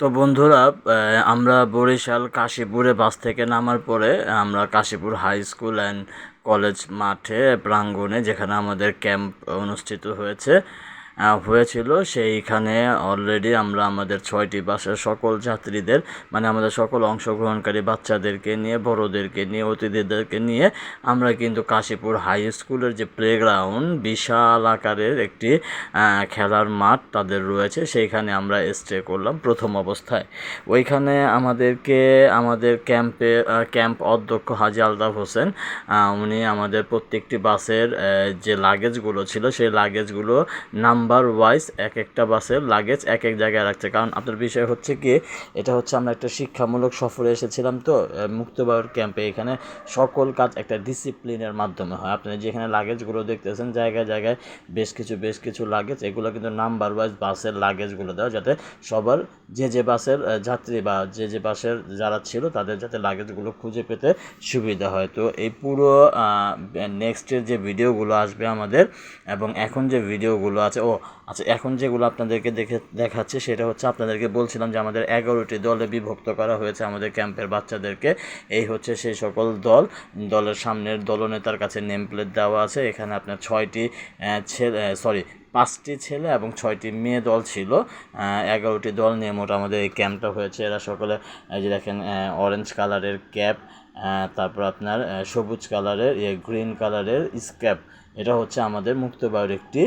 তো বন্ধুরা আমরা বরিশাল কাশীপুরে বাস থেকে নামার পরে আমরা Kashipur high school and college মাঠে প্রাঙ্গণে, যেখানে আমাদের ক্যাম্প অনুষ্ঠিত হয়েছে। হয়েছিল। সেইখানে অলরেডি আমরা আমাদের ছয়টি বাসের সকল যাত্রীদের মানে আমাদের সকল অংশগ্রহণকারী বাচ্চাদেরকে নিয়ে, বড়োদেরকে নিয়ে, অতিথিদেরকে নিয়ে আমরা কিন্তু কাশীপুর হাই স্কুলের যে প্লেগ্রাউন্ড বিশাল আকারের একটি খেলার মাঠ তাদের রয়েছে। সেইখানে আমরা স্টে করলাম প্রথম অবস্থায়। ওইখানে আমাদেরকে, আমাদের ক্যাম্পে ক্যাম্প অধ্যক্ষ হাজি আলতাফ হোসেন উনি আমাদের প্রত্যেকটি বাসের যে লাগেজগুলো ছিল, সেই লাগেজগুলো নাম্বার ওয়াইজ এক একটা বাসের লাগেজ এক এক জায়গায় রাখছে। কারণ আপনার বিষয় হচ্ছে কি, এটা হচ্ছে আমরা একটা শিক্ষামূলক সফরে এসেছিলাম তো মুক্তবায়ুর ক্যাম্পে। এখানে সকল কাজ একটা ডিসিপ্লিনের মাধ্যমে হয়। আপনি যেখানে লাগেজগুলো দেখতেছেন, জায়গায় জায়গায় বেশ কিছু বেশ কিছু লাগেজ। এগুলো কিন্তু নাম্বার ওয়াইজ বাসের লাগেজগুলো দেওয়া, যাতে সবার যে যে বাসের যাত্রী বা যে যে বাসের যারা ছিল, তাদের যাতে লাগেজগুলো খুঁজে পেতে সুবিধা হয়। তো এই পুরো নেক্সটের যে ভিডিওগুলো আসবে আমাদের, এবং এখন যে ভিডিওগুলো আছে ও আচ্ছা এখন যেগুলো আপনাদেরকে দেখে দেখাচ্ছে, সেটা হচ্ছে আপনাদেরকে বলছিলাম যে আমাদের এগারোটি দলে বিভক্ত করা হয়েছে আমাদের ক্যাম্পের বাচ্চাদেরকে। এই হচ্ছে সেই সকল দল। দলের সামনের দলনেতার কাছে নেম প্লেট দেওয়া আছে। এখানে আপনার ছয়টি ছেলে সরি পাঁচটি ছেলে এবং ছয়টি মেয়ে দল ছিল। এগারোটি দল নিয়ে মোট আমাদের এই ক্যাম্পটা হয়েছে। এরা সকলে, এই যে দেখেন অরেঞ্জ কালারের ক্যাপ তারপর আপনার সবুজ কালারের গ্রিন কালারের স্ক্যাপ এটা হচ্ছে আমাদের মুক্তবায়ুর একটি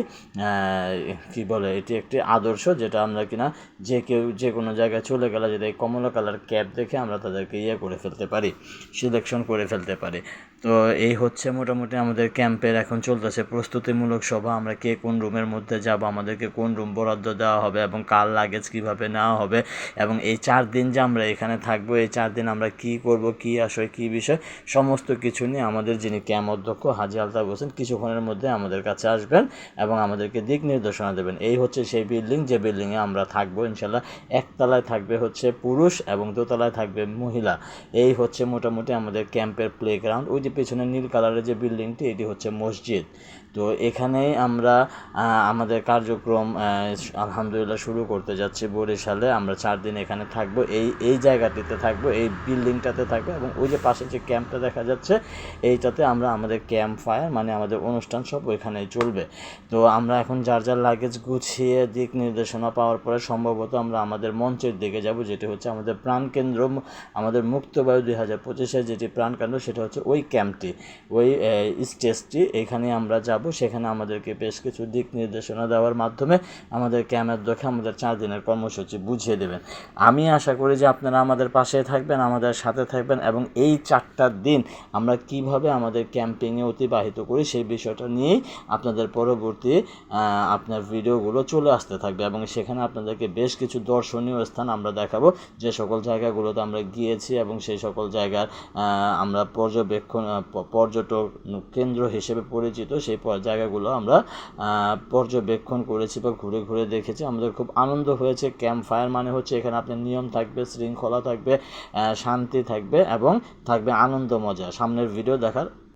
কি বলে, এটি একটি আদর্শ যেটা আমরা কিনা যে কেউ যে কোনো জায়গায় চলে গেলে যদি এই কমলা কালার ক্যাপ দেখে আমরা তাদেরকে ইয়ে করে ফেলতে পারি সিলেকশন করে ফেলতে পারি। তো এই হচ্ছে মোটামুটি আমাদের ক্যাম্পের এখন চলতেছে। প্রস্তুতিমূলক সভা, আমরা কে কোন রুমের মধ্যে যাব, আমাদেরকে কোন রুম বরাদ্দ দেওয়া হবে এবং কার লাগেজ কীভাবে নেওয়া হবে এবং এই চার দিন যে আমরা এখানে থাকব, এই চার দিন আমরা কি করব, কি আসয়, কি বিষয়, সমস্ত কিছু নিয়ে আমাদের যিনি ক্যাম্প অধ্যক্ষ হাজি আলতাফ হোসেন কিছুক্ষণের মধ্যে আমাদের কাছে আসবেন এবং আমাদেরকে দিক নির্দেশনা দেবেন। এই হচ্ছে সেই বিল্ডিং যে বিল্ডিংয়ে আমরা থাকব ইনশাল্লাহ একতলায় থাকবে হচ্ছে পুরুষ এবং দোতলায় থাকবে মহিলা। এই হচ্ছে মোটামুটি আমাদের ক্যাম্পের প্লেগ্রাউন্ড ওই যে পেছনে নীল কালারের যে বিল্ডিংটি এটি হচ্ছে মসজিদ। তো এখানেই আমরা আমাদের কার্যক্রম আলহামদুলিল্লাহ শুরু করতে যাচ্ছি বরিশালে। আমরা চার দিন এখানে থাকব। এই এই জায়গাটিতে থাকব, এই বিল্ডিংটাতে থাকব এবং ওই যে পাশে যে ক্যাম্পটা দেখা যাচ্ছে, এইটাতে আমরা আমাদের ক্যাম্প ফায়ার মানে আমাদের অনুষ্ঠান সব ওইখানেই চলবে। তো আমরা এখন যার যার লাগেজ গুছিয়ে দিক নির্দেশনা পাওয়ার পরে সম্ভবত আমরা আমাদের মঞ্চের দিকে যাব, যেটি হচ্ছে আমাদের প্রাণকেন্দ্র আমাদের মুক্তবায়ু দুই হাজার পঁচিশে যেটি প্রাণকেন্দ্র সেটা হচ্ছে ওই ক্যাম্পটি। ওই স্টেজটি, এখানে আমরা যাব, সেখানে আমাদেরকে বেশ কিছু দিক নির্দেশনা দেওয়ার মাধ্যমে আমাদের ক্যাম্পের দেখে আমাদের চার দিনের কর্মসূচি বুঝিয়ে দেবেন। আমি আশা করি যে আপনারা আমাদের পাশে থাকবেন, আমাদের সাথে থাকবেন এবং এই চারটা দিন আমরা কীভাবে আমাদের ক্যাম্পিংয়ে অতিবাহিত করি সেই বিষয়টা নিয়েই আপনাদের পরবর্তী আপনার ভিডিওগুলো চলে আসতে থাকবে এবং সেখানে আপনাদেরকে বেশ কিছু দর্শনীয় স্থান আমরা দেখাবো। যে সকল জায়গাগুলোতে আমরা গিয়েছি এবং সেই সকল জায়গার আমরা পর্যবেক্ষণ পর্যটক কেন্দ্র হিসেবে পরিচিত, সেই জায়গাগুলো আমরা পর্যবেক্ষণ করেছি বা ঘুরে ঘুরে দেখেছি। আমাদের খুব আনন্দ হয়েছে। ক্যাম্প ফায়ার মানে হচ্ছে এখানে আপনার নিয়ম থাকবে, শৃঙ্খলা থাকবে শান্তি থাকবে এবং থাকবে আনন্দ মজা সামনের ভিডিও দেখার